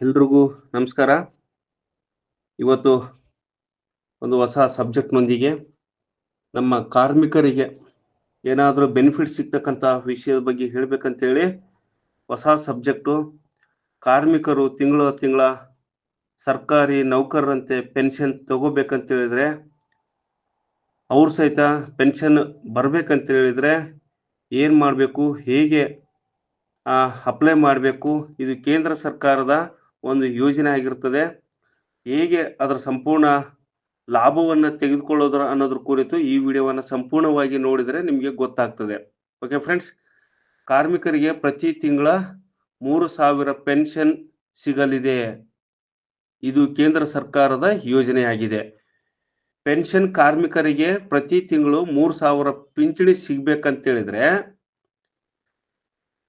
ಎಲ್ರಿಗೂ ನಮಸ್ಕಾರ. ಇವತ್ತು ಒಂದು ಹೊಸ ಸಬ್ಜೆಕ್ಟ್ನೊಂದಿಗೆ ನಮ್ಮ ಕಾರ್ಮಿಕರಿಗೆ ಏನಾದರೂ ಬೆನಿಫಿಟ್ ಸಿಗ್ತಕ್ಕಂಥ ವಿಷಯದ ಬಗ್ಗೆ ಹೇಳಬೇಕಂತೇಳಿ ಹೊಸ ಸಬ್ಜೆಕ್ಟು ಕಾರ್ಮಿಕರು ತಿಂಗಳ ತಿಂಗಳ ಸರ್ಕಾರಿ ನೌಕರರಂತೆ ಪೆನ್ಷನ್ ತಗೋಬೇಕಂತ ಹೇಳಿದ್ರೆ ಅವ್ರು ಸಹಿತ ಪೆನ್ಷನ್ ಬರ್ಬೇಕಂತ ಹೇಳಿದ್ರೆ ಏನು ಮಾಡಬೇಕು, ಹೇಗೆ ಅಪ್ಲೈ ಮಾಡಬೇಕು, ಇದು ಕೇಂದ್ರ ಸರ್ಕಾರದ ಒಂದು ಯೋಜನೆ ಆಗಿರ್ತದೆ. ಹೇಗೆ ಅದರ ಸಂಪೂರ್ಣ ಲಾಭವನ್ನು ತೆಗೆದುಕೊಳ್ಳೋದ್ರ ಅನ್ನೋದ್ರ ಕುರಿತು ಈ ವಿಡಿಯೋವನ್ನು ಸಂಪೂರ್ಣವಾಗಿ ನೋಡಿದರೆ ನಿಮಗೆ ಗೊತ್ತಾಗ್ತದೆ. ಓಕೆ ಫ್ರೆಂಡ್ಸ್ ಕಾರ್ಮಿಕರಿಗೆ ಪ್ರತಿ ತಿಂಗಳ ಮೂರು ಸಾವಿರ ಪೆನ್ಷನ್ ಸಿಗಲಿದೆ. ಇದು ಕೇಂದ್ರ ಸರ್ಕಾರದ ಯೋಜನೆಯಾಗಿದೆ. ಪೆನ್ಷನ್ ಕಾರ್ಮಿಕರಿಗೆ ಪ್ರತಿ ತಿಂಗಳು ಮೂರು ಸಾವಿರ ಪಿಂಚಣಿ ಸಿಗ್ಬೇಕಂತೇಳಿದ್ರೆ,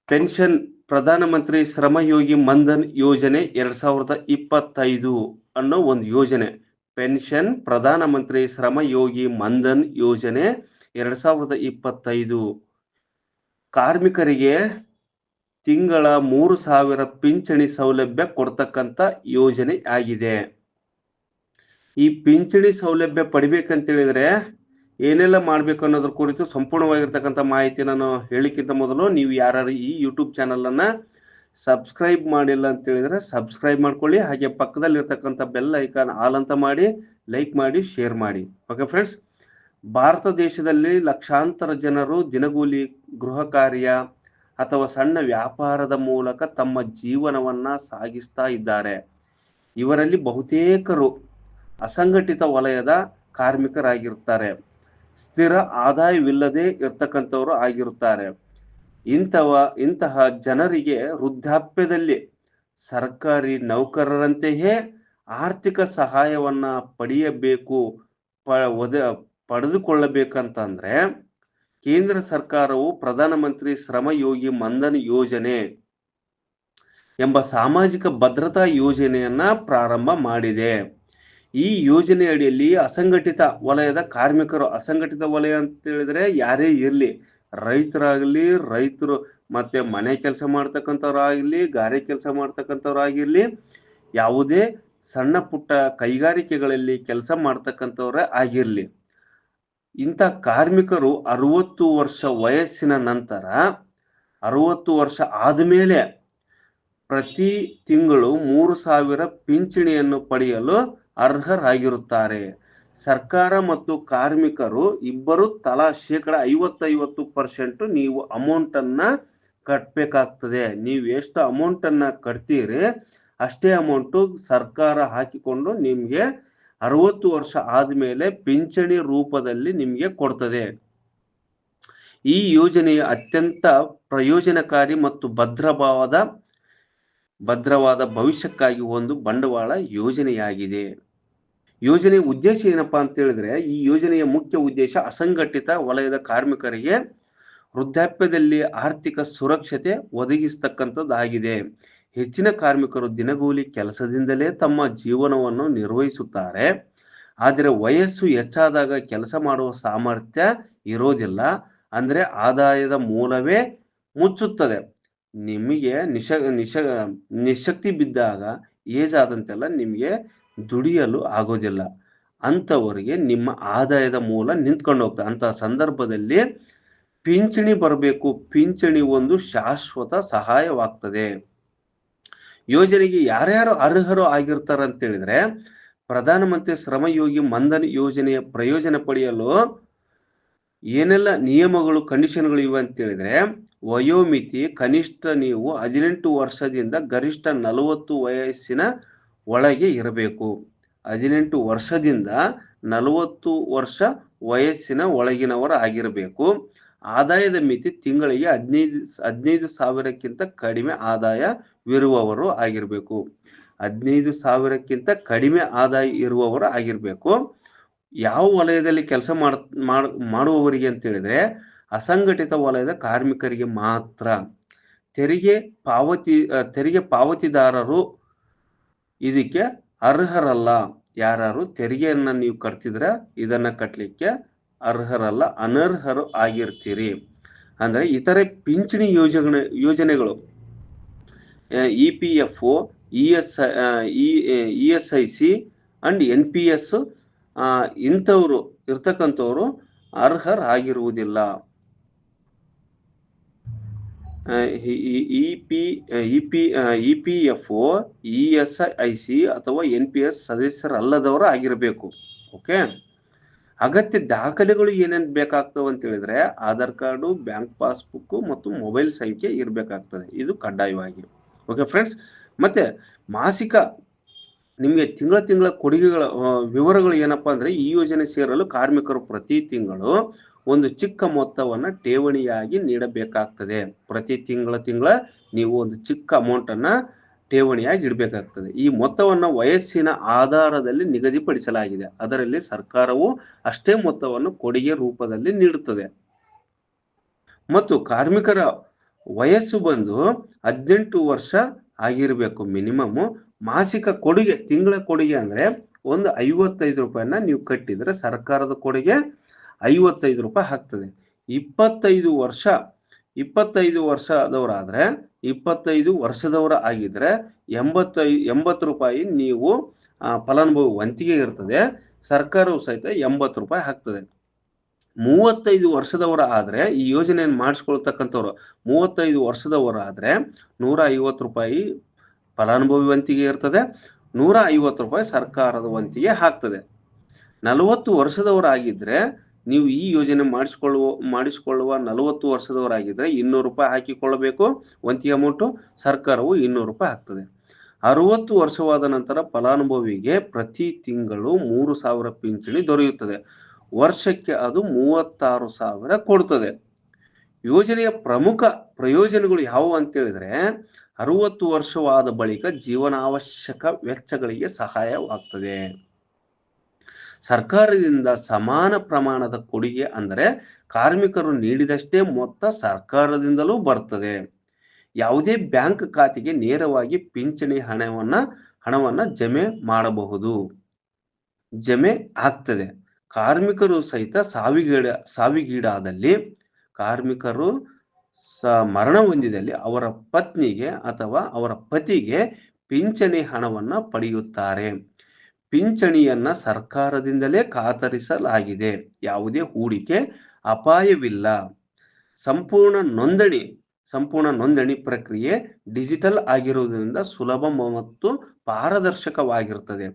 ಪೆನ್ಷನ್ ಪ್ರಧಾನಮಂತ್ರಿ ಶ್ರಮಯೋಗಿ ಮಂಧನ್ ಯೋಜನೆ ಎರಡ್ ಸಾವಿರದ ಇಪ್ಪತ್ತೈದು ಅನ್ನೋ ಒಂದು ಯೋಜನೆ. ಪೆನ್ಷನ್ ಪ್ರಧಾನಮಂತ್ರಿ ಶ್ರಮಯೋಗಿ ಮಂಧನ್ ಯೋಜನೆ ಎರಡ್ ಸಾವಿರದ ಇಪ್ಪತ್ತೈದು. ಕಾರ್ಮಿಕರಿಗೆ ತಿಂಗಳ ಮೂರು ಸಾವಿರ ಪಿಂಚಣಿ ಸೌಲಭ್ಯ ಕೊಡ್ತಕ್ಕಂಥ ಯೋಜನೆ ಆಗಿದೆ. ಈ ಪಿಂಚಣಿ ಸೌಲಭ್ಯ ಪಡಿಬೇಕಂತ ಹೇಳಿದ್ರೆ ಏನೆಲ್ಲ ಮಾಡ್ಬೇಕು ಅನ್ನೋದ್ರ ಕುರಿತು ಸಂಪೂರ್ಣವಾಗಿರ್ತಕ್ಕಂಥ ಮಾಹಿತಿ ನಾನು ಹೇಳಿಕ್ಕಿಂತ ಮೊದಲು ನೀವು ಯಾರು ಈ ಯೂಟ್ಯೂಬ್ ಚಾನಲ್ ಅನ್ನ ಸಬ್ಸ್ಕ್ರೈಬ್ ಮಾಡಿಲ್ಲ ಅಂತ ಹೇಳಿದ್ರೆ ಸಬ್ಸ್ಕ್ರೈಬ್ ಮಾಡ್ಕೊಳ್ಳಿ. ಹಾಗೆ ಪಕ್ಕದಲ್ಲಿ ಇರ್ತಕ್ಕಂಥ ಬೆಲ್ ಐಕಾನ್ ಆಲ್ ಅಂತ ಮಾಡಿ ಲೈಕ್ ಮಾಡಿ ಶೇರ್ ಮಾಡಿ. ಓಕೆ ಫ್ರೆಂಡ್ಸ್ ಭಾರತ ದೇಶದಲ್ಲಿ ಲಕ್ಷಾಂತರ ಜನರು ದಿನಗೂಲಿ ಗೃಹ ಕಾರ್ಯ ಅಥವಾ ಸಣ್ಣ ವ್ಯಾಪಾರದ ಮೂಲಕ ತಮ್ಮ ಜೀವನವನ್ನ ಸಾಗಿಸ್ತಾ ಇದ್ದಾರೆ. ಇವರಲ್ಲಿ ಬಹುತೇಕರು ಅಸಂಘಟಿತ ವಲಯದ ಕಾರ್ಮಿಕರಾಗಿರ್ತಾರೆ. ಸ್ಥಿರ ಆದಾಯವಿಲ್ಲದೆ ಇರ್ತಕ್ಕಂಥವ್ರು ಆಗಿರುತ್ತಾರೆ. ಇಂಥವ, ಇಂತಹ ಜನರಿಗೆ ವೃದ್ಧಾಪ್ಯದಲ್ಲಿ ಸರ್ಕಾರಿ ನೌಕರರಂತೆಯೇ ಆರ್ಥಿಕ ಸಹಾಯವನ್ನ ಪಡೆಯಬೇಕು, ಪ, ಒದ, ಪಡೆದುಕೊಳ್ಳಬೇಕಂತಂದ್ರೆ ಕೇಂದ್ರ ಸರ್ಕಾರವು ಪ್ರಧಾನಮಂತ್ರಿ ಶ್ರಮಯೋಗಿ ಮನ್ಧನ್ ಯೋಜನೆ ಎಂಬ ಸಾಮಾಜಿಕ ಭದ್ರತಾ ಯೋಜನೆಯನ್ನ ಪ್ರಾರಂಭ ಮಾಡಿದೆ. ಈ ಯೋಜನೆ ಅಡಿಯಲ್ಲಿ ಅಸಂಘಟಿತ ವಲಯದ ಕಾರ್ಮಿಕರು, ಅಸಂಘಟಿತ ವಲಯ ಅಂತ ಹೇಳಿದ್ರೆ ಯಾರೇ ಇರ್ಲಿ, ರೈತರಾಗಲಿ, ರೈತರು ಮತ್ತೆ ಮನೆ ಕೆಲಸ ಮಾಡ್ತಕ್ಕಂಥವ್ರಾಗ್ಲಿ, ಗಾರೆ ಕೆಲಸ ಮಾಡ್ತಕ್ಕಂಥವ್ರಾಗಿರ್ಲಿ, ಯಾವುದೇ ಸಣ್ಣ ಪುಟ್ಟ ಕೈಗಾರಿಕೆಗಳಲ್ಲಿ ಕೆಲಸ ಮಾಡ್ತಕ್ಕಂಥವ್ರೇ ಆಗಿರಲಿ. ಇಂಥ ಕಾರ್ಮಿಕರು ಅರವತ್ತು ವರ್ಷ ವಯಸ್ಸಿನ ನಂತರ, ಅರವತ್ತು ವರ್ಷ ಆದಮೇಲೆ ಪ್ರತಿ ತಿಂಗಳು ಮೂರು ಸಾವಿರ ಪಿಂಚಣಿಯನ್ನು ಪಡೆಯಲು ಅರ್ಹರಾಗಿರುತ್ತಾರೆ. ಸರ್ಕಾರ ಮತ್ತು ಕಾರ್ಮಿಕರು ಇಬ್ಬರು ತಲಾ ಶೇಕಡ ಐವತ್ತೈವತ್ತು ಪರ್ಸೆಂಟ್ ನೀವು ಅಮೌಂಟ್ ಅನ್ನ ಕಟ್ಬೇಕಾಗ್ತದೆ. ನೀವು ಎಷ್ಟು ಅಮೌಂಟ್ ಅನ್ನ ಕಟ್ತೀರಿ ಅಷ್ಟೇ ಅಮೌಂಟು ಸರ್ಕಾರ ಹಾಕಿಕೊಂಡು ನಿಮಗೆ ಅರವತ್ತು ವರ್ಷ ಆದ್ಮೇಲೆ ಪಿಂಚಣಿ ರೂಪದಲ್ಲಿ ನಿಮಗೆ ಕೊಡ್ತದೆ. ಈ ಯೋಜನೆಯ ಅತ್ಯಂತ ಪ್ರಯೋಜನಕಾರಿ ಮತ್ತು ಭದ್ರಭಾವದ ಭದ್ರವಾದ ಭವಿಷ್ಯಕ್ಕಾಗಿ ಒಂದು ಬಂಡವಾಳ ಯೋಜನೆಯಾಗಿದೆ. ಯೋಜನೆಯ ಉದ್ದೇಶ ಏನಪ್ಪಾ ಅಂತ ಹೇಳಿದ್ರೆ, ಈ ಯೋಜನೆಯ ಮುಖ್ಯ ಉದ್ದೇಶ ಅಸಂಘಟಿತ ವಲಯದ ಕಾರ್ಮಿಕರಿಗೆ ವೃದ್ಧಾಪ್ಯದಲ್ಲಿ ಆರ್ಥಿಕ ಸುರಕ್ಷತೆ ಒದಗಿಸ್ತಕ್ಕಂಥದ್ದಾಗಿದೆ. ಹೆಚ್ಚಿನ ಕಾರ್ಮಿಕರು ದಿನಗೂಲಿ ಕೆಲಸದಿಂದಲೇ ತಮ್ಮ ಜೀವನವನ್ನು ನಿರ್ವಹಿಸುತ್ತಾರೆ. ಆದರೆ ವಯಸ್ಸು ಹೆಚ್ಚಾದಾಗ ಕೆಲಸ ಮಾಡುವ ಸಾಮರ್ಥ್ಯ ಇರೋದಿಲ್ಲ. ಅಂದ್ರೆ ಆದಾಯದ ಮೂಲವೇ ಮುಚ್ಚುತ್ತದೆ. ನಿಮಗೆ ನಿಶ ನಿಶ, ನಿಶಕ್ತಿ ಬಿದ್ದಾಗ, ಏಜ್ ಆದಂತೆಲ್ಲ ನಿಮಗೆ ದುಡಿಯಲು ಆಗೋದಿಲ್ಲ. ಅಂಥವರಿಗೆ ನಿಮ್ಮ ಆದಾಯದ ಮೂಲ ನಿಂತ್ಕೊಂಡು ಹೋಗ್ತದೆ. ಅಂತ ಸಂದರ್ಭದಲ್ಲಿ ಪಿಂಚಣಿ ಬರಬೇಕು. ಪಿಂಚಣಿ ಒಂದು ಶಾಶ್ವತ ಸಹಾಯವಾಗ್ತದೆ. ಯೋಜನೆಗೆ ಯಾರ್ಯಾರು ಅರ್ಹರು ಆಗಿರ್ತಾರ ಅಂತ ಹೇಳಿದ್ರೆ ಪ್ರಧಾನಮಂತ್ರಿ ಶ್ರಮಯೋಗಿ ಮನ್ಧನ್ ಯೋಜನೆಯ ಪ್ರಯೋಜನ ಪಡೆಯಲು ಏನೆಲ್ಲ ನಿಯಮಗಳು, ಕಂಡೀಷನ್ಗಳು ಇವೆ ಅಂತ ಹೇಳಿದ್ರೆ, ವಯೋಮಿತಿ, ಕನಿಷ್ಠ ನೀವು ಹದಿನೆಂಟು ವರ್ಷದಿಂದ ಗರಿಷ್ಠ ನಲವತ್ತು ವಯಸ್ಸಿನ ಒಳಗೆ ಇರಬೇಕು. ಹದಿನೆಂಟು ವರ್ಷದಿಂದ ನಲವತ್ತು ವರ್ಷ ವಯಸ್ಸಿನ ಒಳಗಿನವರು ಆಗಿರಬೇಕು. ಆದಾಯದ ಮಿತಿ ತಿಂಗಳಿಗೆ ಹದಿನೈದು ಹದಿನೈದು ಸಾವಿರಕ್ಕಿಂತ ಕಡಿಮೆ ಆದಾಯವಿರುವವರು ಆಗಿರಬೇಕು. ಹದಿನೈದು ಸಾವಿರಕ್ಕಿಂತ ಕಡಿಮೆ ಆದಾಯ ಇರುವವರು ಆಗಿರಬೇಕು. ಯಾವ ವಲಯದಲ್ಲಿ ಕೆಲಸ ಮಾಡ, ಮಾಡುವವರಿಗೆ ಅಂತ ಹೇಳಿದ್ರೆ ಅಸಂಘಟಿತ ವಲಯದ ಕಾರ್ಮಿಕರಿಗೆ ಮಾತ್ರ. ತೆರಿಗೆ ಪಾವತಿ, ತೆರಿಗೆ ಪಾವತಿದಾರರು ಇದಕ್ಕೆ ಅರ್ಹರಲ್ಲ. ಯಾರು ತೆರಿಗೆಯನ್ನ ನೀವು ಕಟ್ತಿದ್ರೆ ಇದನ್ನ ಕಟ್ಟಲಿಕ್ಕೆ ಅರ್ಹರಲ್ಲ, ಅನರ್ಹರು ಆಗಿರ್ತೀರಿ. ಅಂದ್ರೆ ಇತರೆ ಪಿಂಚಣಿ ಯೋಜನೆ, ಯೋಜನೆಗಳು. E P F O, E S E S I C and N P S ಇಂಥವ್ರು, ಇರ್ತಕ್ಕಂಥವ್ರು ಅರ್ಹರಾಗಿರುವುದಿಲ್ಲ. E, P E P F O E S I C ಅಥವಾ ಎನ್ ಪಿ ಎಸ್ ಸದಸ್ಯರಲ್ಲದವರು ಆಗಿರಬೇಕು, ಓಕೆ? ಅಗತ್ಯ ದಾಖಲೆಗಳು ಏನೇನು ಬೇಕಾಗ್ತವೆ ಅಂತ ಹೇಳಿದ್ರೆ ಆಧಾರ್ ಕಾರ್ಡು, ಬ್ಯಾಂಕ್ ಪಾಸ್ಬುಕ್ ಮತ್ತು ಮೊಬೈಲ್ ಸಂಖ್ಯೆ ಇರಬೇಕಾಗ್ತದೆ. ಇದು ಕಡ್ಡಾಯವಾಗಿ. Okay friends? ಮತ್ತೆ ಮಾಸಿಕ ನಿಮಗೆ ತಿಂಗಳ ತಿಂಗಳ ಕೊಡುಗೆಗಳ ವಿವರಗಳು ಏನಪ್ಪಾ ಅಂದ್ರೆ ಈ ಯೋಜನೆ ಸೇರಲು ಕಾರ್ಮಿಕರು ಪ್ರತಿ ತಿಂಗಳು ಒಂದು ಚಿಕ್ಕ ಮೊತ್ತವನ್ನ ಠೇವಣಿಯಾಗಿ ನೀಡಬೇಕಾಗ್ತದೆ. ಪ್ರತಿ ತಿಂಗಳ ತಿಂಗಳ ನೀವು ಒಂದು ಚಿಕ್ಕ ಅಮೌಂಟ್ ಅನ್ನ ಠೇವಣಿಯಾಗಿ ಇಡಬೇಕಾಗ್ತದೆ. ಈ ಮೊತ್ತವನ್ನ ವಯಸ್ಸಿನ ಆಧಾರದಲ್ಲಿ ನಿಗದಿಪಡಿಸಲಾಗಿದೆ. ಅದರಲ್ಲಿ ಸರ್ಕಾರವು ಅಷ್ಟೇ ಮೊತ್ತವನ್ನು ಕೊಡುಗೆ ರೂಪದಲ್ಲಿ ನೀಡುತ್ತದೆ. ಮತ್ತು ಕಾರ್ಮಿಕರ ವಯಸ್ಸು ಬಂದು ಹದಿನೆಂಟು ವರ್ಷ ಆಗಿರಬೇಕು ಮಿನಿಮಮ್. ಮಾಸಿಕ ಕೊಡುಗೆ, ತಿಂಗಳ ಕೊಡುಗೆ ಅಂದ್ರೆ ಒಂದು ಐವತ್ತೈದು ರೂಪಾಯಿನ ನೀವು ಕಟ್ಟಿದ್ರೆ ಸರ್ಕಾರದ ಕೊಡುಗೆ ಐವತ್ತೈದು ರೂಪಾಯಿ ಹಾಕ್ತದೆ ಇಪ್ಪತ್ತೈದು ವರ್ಷ, ಇಪ್ಪತ್ತೈದು ವರ್ಷದವರಾದ್ರೆ, ಇಪ್ಪತ್ತೈದು ವರ್ಷದವರ ಆಗಿದ್ರೆ ಎಂಬತ್ತೈ, ಎಂಬತ್ತು ರೂಪಾಯಿ ನೀವು ಫಲಾನುಭವಿ ವಂತಿಗೆ ಇರ್ತದೆ. ಸರ್ಕಾರವು ಸಹಿತ ಎಂಬತ್ತು ರೂಪಾಯಿ ಹಾಕ್ತದೆ. ಮೂವತ್ತೈದು ವರ್ಷದವರ ಆದ್ರೆ ಈ ಯೋಜನೆಯನ್ನು ಮಾಡಿಸ್ಕೊಳ್ತಕ್ಕಂಥವ್ರು, ಮೂವತ್ತೈದು ವರ್ಷದವರ ಆದ್ರೆ ನೂರ ಐವತ್ತು ರೂಪಾಯಿ ಫಲಾನುಭವಿ ವಂತಿಗೆ ಇರ್ತದೆ. ನೂರ ಐವತ್ತು ರೂಪಾಯಿ ಸರ್ಕಾರದ ವಂತಿಗೆ ಹಾಕ್ತದೆ. ನಲವತ್ತು ವರ್ಷದವರಾಗಿದ್ರೆ ನೀವು ಈ ಯೋಜನೆ ಮಾಡಿಸ್ಕೊಳ್ಳುವ, ಮಾಡಿಸಿಕೊಳ್ಳುವ ನಲವತ್ತು ವರ್ಷದವರಾಗಿದ್ದರೆ ಇನ್ನೂರು ರೂಪಾಯಿ ಹಾಕಿಕೊಳ್ಳಬೇಕು. ವಂತಿಗೆ ಅಮೌಂಟು ಸರ್ಕಾರವು ಇನ್ನೂರು ರೂಪಾಯಿ ಹಾಕ್ತದೆ. ಅರುವತ್ತು ವರ್ಷವಾದ ನಂತರ ಫಲಾನುಭವಿಗೆ ಪ್ರತಿ ತಿಂಗಳು ಮೂರು ಸಾವಿರ ಪಿಂಚಣಿ ದೊರೆಯುತ್ತದೆ. ವರ್ಷಕ್ಕೆ ಅದು ಮೂವತ್ತಾರು ಸಾವಿರ ಕೊಡ್ತದೆ. ಯೋಜನೆಯ ಪ್ರಮುಖ ಪ್ರಯೋಜನಗಳು ಯಾವುವು ಅಂತ ಹೇಳಿದ್ರೆ, ಅರವತ್ತು ವರ್ಷವಾದ ಬಳಿಕ ಜೀವನಾವಶ್ಯಕ ವೆಚ್ಚಗಳಿಗೆ ಸಹಾಯವಾಗ್ತದೆ. ಸರ್ಕಾರದಿಂದ ಸಮಾನ ಪ್ರಮಾಣದ ಕೊಡುಗೆ ಅಂದರೆ ಕಾರ್ಮಿಕರು ನೀಡಿದಷ್ಟೇ ಮೊತ್ತ ಸರ್ಕಾರದಿಂದಲೂ ಬರ್ತದೆ. ಯಾವುದೇ ಬ್ಯಾಂಕ್ ಖಾತೆಗೆ ನೇರವಾಗಿ ಪಿಂಚಣಿ ಹಣವನ್ನ ಹಣವನ್ನ ಜಮೆ ಮಾಡಬಹುದು. ಜಮೆ ಆಗ್ತದೆ. ಕಾರ್ಮಿಕರು ಸಹಿತ ಸಾವಿಗೀಡ, ಸಾವಿಗೀಡಾದಲ್ಲಿ ಕಾರ್ಮಿಕರು ಸ, ಮರಣ ಹೊಂದಿದಲ್ಲಿ ಅವರ ಪತ್ನಿಗೆ ಅಥವಾ ಅವರ ಪತಿಗೆ ಪಿಂಚಣಿ ಹಣವನ್ನ ಪಡೆಯುತ್ತಾರೆ. ಪಿಂಚಣಿಯನ್ನ ಸರ್ಕಾರದಿಂದಲೇ ಖಾತರಿಸಲಾಗಿದೆ. ಯಾವುದೇ ಹೂಡಿಕೆ ಅಪಾಯವಿಲ್ಲ. ಸಂಪೂರ್ಣ ನೋಂದಣಿ ಸಂಪೂರ್ಣ ನೋಂದಣಿ ಪ್ರಕ್ರಿಯೆ ಡಿಜಿಟಲ್ ಆಗಿರುವುದರಿಂದ ಸುಲಭ ಮತ್ತು ಪಾರದರ್ಶಕವಾಗಿರುತ್ತದೆ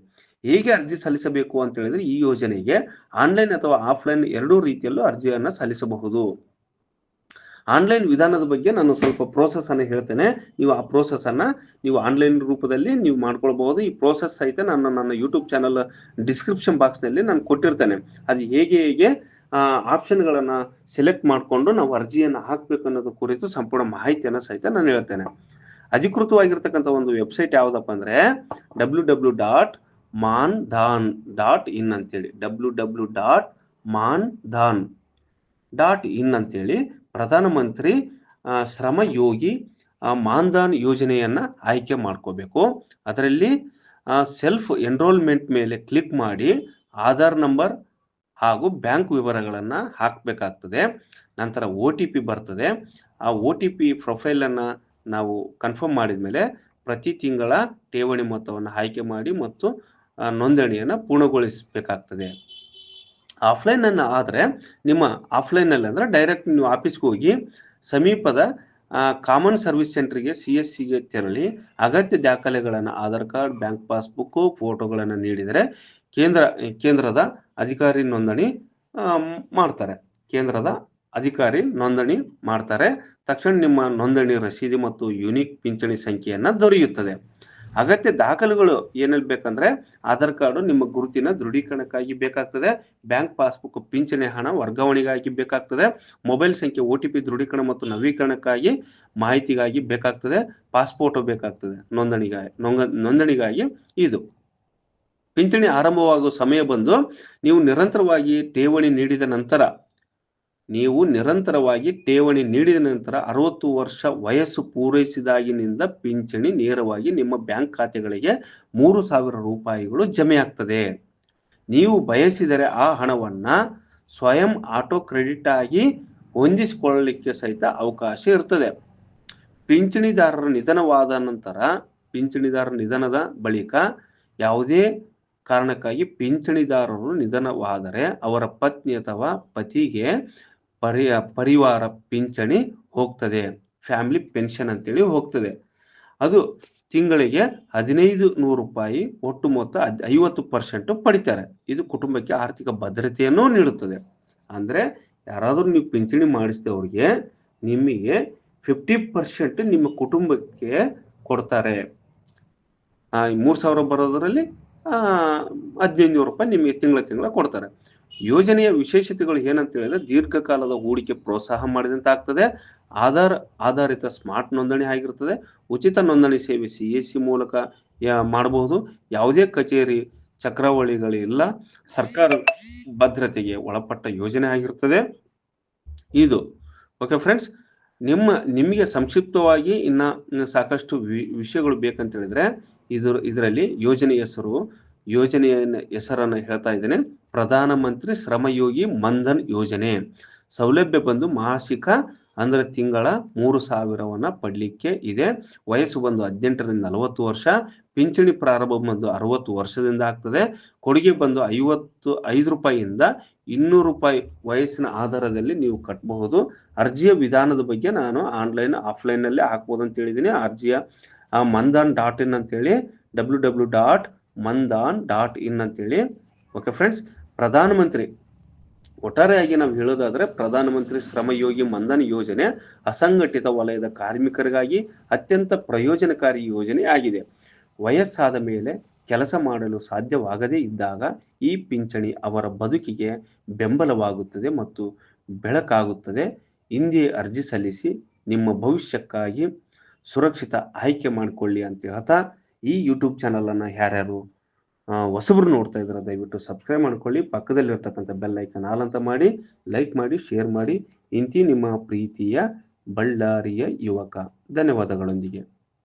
ಹೇಗೆ ಅರ್ಜಿ ಸಲ್ಲಿಸಬೇಕು ಅಂತ ಹೇಳಿದ್ರೆ ಈ ಯೋಜನೆಗೆ ಆನ್ಲೈನ್ ಅಥವಾ ಆಫ್ಲೈನ್ ಎರಡೂ ರೀತಿಯಲ್ಲೂ ಅರ್ಜಿಯನ್ನು ಸಲ್ಲಿಸಬಹುದು. ಆನ್ಲೈನ್ ವಿಧಾನದ ಬಗ್ಗೆ ನಾನು ಸ್ವಲ್ಪ ಪ್ರೋಸೆಸ್ ಅನ್ನು ಹೇಳ್ತೇನೆ. ನೀವು ಆ ಪ್ರೋಸೆಸ್ ಅನ್ನ ನೀವು ಆನ್ಲೈನ್ ರೂಪದಲ್ಲಿ ನೀವು ಮಾಡ್ಕೊಳ್ಬಹುದು. ಈ ಪ್ರೋಸೆಸ್ ಸಹಿತ ನಾನು ನನ್ನ ಯೂಟ್ಯೂಬ್ ಚಾನಲ್ ಡಿಸ್ಕ್ರಿಪ್ಷನ್ ಬಾಕ್ಸ್ನಲ್ಲಿ ನಾನು ಕೊಟ್ಟಿರ್ತೇನೆ. ಅದು ಹೇಗೆ ಹೇಗೆ ಆಪ್ಷನ್ಗಳನ್ನ ಸೆಲೆಕ್ಟ್ ಮಾಡಿಕೊಂಡು ನಾವು ಅರ್ಜಿಯನ್ನು ಹಾಕ್ಬೇಕು ಅನ್ನೋದು ಕುರಿತು ಸಂಪೂರ್ಣ ಮಾಹಿತಿಯನ್ನ ಸಹಿತ ನಾನು ಹೇಳ್ತೇನೆ. ಅಧಿಕೃತವಾಗಿರ್ತಕ್ಕಂಥ ಒಂದು ವೆಬ್ಸೈಟ್ ಯಾವ್ದಪ್ಪ ಅಂದ್ರೆ W W dot Maan Dhan dot in ಅಂತೇಳಿ. W W dot Maan Dhan dot in ಅಂತೇಳಿ. ಪ್ರಧಾನಮಂತ್ರಿ ಮಂತ್ರಿ ಶ್ರಮ ಯೋಗಿ ಮಾನ್ದಾನ್ ಯೋಜನೆಯನ್ನ ಆಯ್ಕೆ ಮಾಡ್ಕೋಬೇಕು. ಅದರಲ್ಲಿ ಸೆಲ್ಫ್ ಎನ್ರೋಲ್ಮೆಂಟ್ ಮೇಲೆ ಕ್ಲಿಕ್ ಮಾಡಿ ಆಧಾರ್ ನಂಬರ್ ಹಾಗೂ ಬ್ಯಾಂಕ್ ವಿವರಗಳನ್ನ ಹಾಕಬೇಕಾಗ್ತದೆ. ನಂತರ ಓ ಟಿ ಪಿ ಬರ್ತದೆ. ಆ ಒ ಟಿ ಪಿ ಪ್ರೊಫೈಲನ್ನು ನಾವು ಕನ್ಫರ್ಮ್ ಮಾಡಿದ ಮೇಲೆ ಪ್ರತಿ ತಿಂಗಳ ಠೇವಣಿ ಮೊತ್ತವನ್ನು ಆಯ್ಕೆ ಮಾಡಿ ಮತ್ತು ನೋಂದಣಿಯನ್ನು ಪೂರ್ಣಗೊಳಿಸಬೇಕಾಗ್ತದೆ. ಆಫ್ಲೈನ್ ಅನ್ನ ಆದ್ರೆ ನಿಮ್ಮ ಆಫ್ಲೈನ್ ಅಲ್ಲಿ ಅಂದ್ರೆ ಡೈರೆಕ್ಟ್ ನೀವು ಆಫೀಸ್ಗೆ ಹೋಗಿ ಸಮೀಪದ ಕಾಮನ್ ಸರ್ವಿಸ್ ಸೆಂಟರ್ಗೆ ಸಿ ಎಸ್ ಸಿಗೆ ತೆರಳಿ ಅಗತ್ಯ ದಾಖಲೆಗಳನ್ನು ಆಧಾರ್ ಕಾರ್ಡ್ ಬ್ಯಾಂಕ್ ಪಾಸ್ಬುಕ್ ಫೋಟೋಗಳನ್ನು ನೀಡಿದರೆ ಕೇಂದ್ರ, ಕೇಂದ್ರದ ಅಧಿಕಾರಿ ನೋಂದಣಿ ಮಾಡ್ತಾರೆ. ಕೇಂದ್ರದ ಅಧಿಕಾರಿ ನೋಂದಣಿ ಮಾಡ್ತಾರೆ. ತಕ್ಷಣ ನಿಮ್ಮ ನೋಂದಣಿ ರಸೀದಿ ಮತ್ತು ಯುನಿಕ್ ಪಿಂಚಣಿ ಸಂಖ್ಯೆಯನ್ನು ದೊರೆಯುತ್ತದೆ. ಅಗತ್ಯ ದಾಖಲೆಗಳು ಏನಲ್ಲಿ ಬೇಕಂದ್ರೆ ಆಧಾರ್ ಕಾರ್ಡು, ನಿಮ್ಮ ಗುರುತಿನ ದೃಢೀಕರಣಕ್ಕಾಗಿ ಬೇಕಾಗ್ತದೆ. ಬ್ಯಾಂಕ್ ಪಾಸ್ಬುಕ್ ಪಿಂಚಣಿ ಹಣ ವರ್ಗಾವಣೆಗಾಗಿ ಬೇಕಾಗ್ತದೆ. ಮೊಬೈಲ್ ಸಂಖ್ಯೆ ಒ ಟಿ ಪಿ ದೃಢೀಕರಣ ಮತ್ತು ನವೀಕರಣಕ್ಕಾಗಿ ಮಾಹಿತಿಗಾಗಿ ಬೇಕಾಗ್ತದೆ. ಪಾಸ್ಪೋರ್ಟ್ ಬೇಕಾಗ್ತದೆ. ನೋಂದಣಿಗಾಗಿ ನೋಂದಣಿಗಾಗಿ ಇದು. ಪಿಂಚಣಿ ಆರಂಭವಾಗುವ ಸಮಯ ಬಂದು ನೀವು ನಿರಂತರವಾಗಿ ಠೇವಣಿ ನೀಡಿದ ನಂತರ ನೀವು ನಿರಂತರವಾಗಿ ಠೇವಣಿ ನೀಡಿದ ನಂತರ ಅರವತ್ತು ವರ್ಷ ವಯಸ್ಸು ಪೂರೈಸಿದಾಗಿನಿಂದ ಪಿಂಚಣಿ ನೇರವಾಗಿ ನಿಮ್ಮ ಬ್ಯಾಂಕ್ ಖಾತೆಗಳಿಗೆ ಮೂರು ಸಾವಿರ ರೂಪಾಯಿಗಳು ಜಮೆಯಾಗ್ತದೆ ನೀವು ಬಯಸಿದರೆ ಆ ಹಣವನ್ನ ಸ್ವಯಂ ಆಟೋ ಕ್ರೆಡಿಟ್ ಆಗಿ ಹೊಂದಿಸಿಕೊಳ್ಳಲಿಕ್ಕೆ ಸಹಿತ ಅವಕಾಶ ಇರ್ತದೆ. ಪಿಂಚಣಿದಾರರ ನಿಧನವಾದ ನಂತರ ಪಿಂಚಣಿದಾರ ನಿಧನದ ಬಳಿಕ ಯಾವುದೇ ಕಾರಣಕ್ಕಾಗಿ ಪಿಂಚಣಿದಾರರು ನಿಧನವಾದರೆ ಅವರ ಪತ್ನಿ ಅಥವಾ ಪತಿಗೆ ಪರಿ ಪರಿವಾರ ಪಿಂಚಣಿ ಹೋಗ್ತದೆ. ಫ್ಯಾಮಿಲಿ ಪೆನ್ಷನ್ ಅಂತೇಳಿ ಹೋಗ್ತದೆ. ಅದು ತಿಂಗಳಿಗೆ ಹದಿನೈದು ನೂರು ರೂಪಾಯಿ ಒಟ್ಟು ಮೊತ್ತ ಐವತ್ತು ಪರ್ಸೆಂಟ್ ಪಡಿತಾರೆ. ಇದು ಕುಟುಂಬಕ್ಕೆ ಆರ್ಥಿಕ ಭದ್ರತೆಯನ್ನು ನೀಡುತ್ತದೆ. ಅಂದ್ರೆ ಯಾರಾದರೂ ನೀವು ಪಿಂಚಣಿ ಮಾಡಿಸಿದವ್ರಿಗೆ ನಿಮಗೆ ಫಿಫ್ಟಿ ಪರ್ಸೆಂಟ್ ನಿಮ್ಮ ಕುಟುಂಬಕ್ಕೆ ಕೊಡ್ತಾರೆ. ಮೂರ್ ಸಾವಿರ ಬರೋದರಲ್ಲಿ ಹದಿನೈದು ನೂರು ರೂಪಾಯಿ ನಿಮಗೆ ತಿಂಗಳ ತಿಂಗಳ ಕೊಡ್ತಾರೆ. ಯೋಜನೆಯ ವಿಶೇಷತೆಗಳು ಏನಂತ ಹೇಳಿದ್ರೆ ದೀರ್ಘಕಾಲದ ಹೂಡಿಕೆ ಪ್ರೋತ್ಸಾಹ ಮಾಡಿದಂತೆ ಆಗ್ತದೆ. ಆಧಾರ್ ಆಧಾರಿತ ಸ್ಮಾರ್ಟ್ ನೋಂದಣಿ ಆಗಿರ್ತದೆ. ಉಚಿತ ನೋಂದಣಿ ಸೇವೆ ಸಿ ಎಸ್ ಸಿ ಮೂಲಕ ಮಾಡಬಹುದು. ಯಾವುದೇ ಕಚೇರಿ ಚಕ್ರವಳಿಗಳಿಲ್ಲ ಸರ್ಕಾರ ಭದ್ರತೆಗೆ ಒಳಪಟ್ಟ ಯೋಜನೆ ಆಗಿರ್ತದೆ. ಇದು ಓಕೆ ಫ್ರೆಂಡ್ಸ್, ನಿಮ್ಮ ನಿಮಗೆ ಸಂಕ್ಷಿಪ್ತವಾಗಿ ಇನ್ನ ಸಾಕಷ್ಟು ವಿಷಯಗಳು ಬೇಕಂತ ಹೇಳಿದ್ರೆ ಇದ್ರ ಇದರಲ್ಲಿ ಯೋಜನೆ ಹೆಸರು ಯೋಜನೆಯ ಹೆಸರನ್ನು ಹೇಳ್ತಾ ಇದ್ದೇನೆ. ಪ್ರಧಾನ ಮಂತ್ರಿ ಶ್ರಮಯೋಗಿ ಮಂಧನ್ ಯೋಜನೆ. ಸೌಲಭ್ಯ ಬಂದು ಮಾಸಿಕ ಅಂದ್ರೆ ತಿಂಗಳ ಮೂರು ಸಾವಿರವನ್ನ ಪಡ್ಲಿಕ್ಕೆ ಇದೆ. ವಯಸ್ಸು ಬಂದು ಹದಿನೆಂಟರಿಂದ ನಲವತ್ತು ವರ್ಷ, ಪಿಂಚಣಿ ಪ್ರಾರಂಭ ಬಂದು ಅರವತ್ತು ವರ್ಷದಿಂದ ಆಗ್ತದೆ. ಕೊಡುಗೆ ಬಂದು ಐವತ್ತು, ಐದು ರೂಪಾಯಿಯಿಂದ ಇನ್ನೂರು ರೂಪಾಯಿ ವಯಸ್ಸಿನ ಆಧಾರದಲ್ಲಿ ನೀವು ಕಟ್ಟಬಹುದು ಅರ್ಜಿಯ ವಿಧಾನದ ಬಗ್ಗೆ ನಾನು ಆನ್ಲೈನ್, ಆಫ್ಲೈನ್ನಲ್ಲಿ ಹಾಕ್ಬೋದು ಅಂತ ಹೇಳಿದ್ದೀನಿ. ಅರ್ಜಿಯ ಮಂದನ್ ಡಾಟ್ ಇನ್ ಅಂತೇಳಿ, W W dot ಮಂದಾನ್ dot in ಅಂತೇಳಿ. ಓಕೆ ಫ್ರೆಂಡ್ಸ್ ಪ್ರಧಾನಮಂತ್ರಿ. ಒಟ್ಟಾರೆಯಾಗಿ ನಾವು ಹೇಳೋದಾದ್ರೆ ಪ್ರಧಾನಮಂತ್ರಿ ಶ್ರಮಯೋಗಿ ಮನ್ಧನ್ ಯೋಜನೆ ಅಸಂಘಟಿತ ವಲಯದ ಕಾರ್ಮಿಕರಿಗಾಗಿ ಅತ್ಯಂತ ಪ್ರಯೋಜನಕಾರಿ ಯೋಜನೆ ಆಗಿದೆ. ವಯಸ್ಸಾದ ಮೇಲೆ ಕೆಲಸ ಮಾಡಲು ಸಾಧ್ಯವಾಗದೇ ಇದ್ದಾಗ ಈ ಪಿಂಚಣಿ ಅವರ ಬದುಕಿಗೆ ಬೆಂಬಲವಾಗುತ್ತದೆ ಮತ್ತು ಬೆಳಕಾಗುತ್ತದೆ. ಹಿಂದೆ ಅರ್ಜಿ ಸಲ್ಲಿಸಿ ನಿಮ್ಮ ಭವಿಷ್ಯಕ್ಕಾಗಿ ಸುರಕ್ಷಿತ ಆಯ್ಕೆ ಮಾಡಿಕೊಳ್ಳಿ ಅಂತ ಹೇಳ್ತಾ ಈ ಯೂಟ್ಯೂಬ್ ಚಾನಲ್ ಅನ್ನ ಯಾರ್ಯಾರು ಹೊಸಬ್ರು ನೋಡ್ತಾ ಇದ್ದಾರೆ ದಯವಿಟ್ಟು ಸಬ್ಸ್ಕ್ರೈಬ್ ಮಾಡ್ಕೊಳ್ಳಿ. ಪಕ್ಕದಲ್ಲಿರ್ತಕ್ಕಂಥ ಬೆಲ್ ಐಕನ್ ಆಲ್ ಅಂತ ಮಾಡಿ ಲೈಕ್ ಮಾಡಿ ಶೇರ್ ಮಾಡಿ. ಇಂತಿ ನಿಮ್ಮ ಪ್ರೀತಿಯ ಬಳ್ಳಾರಿಯ ಯುವಕ. ಧನ್ಯವಾದಗಳೊಂದಿಗೆ.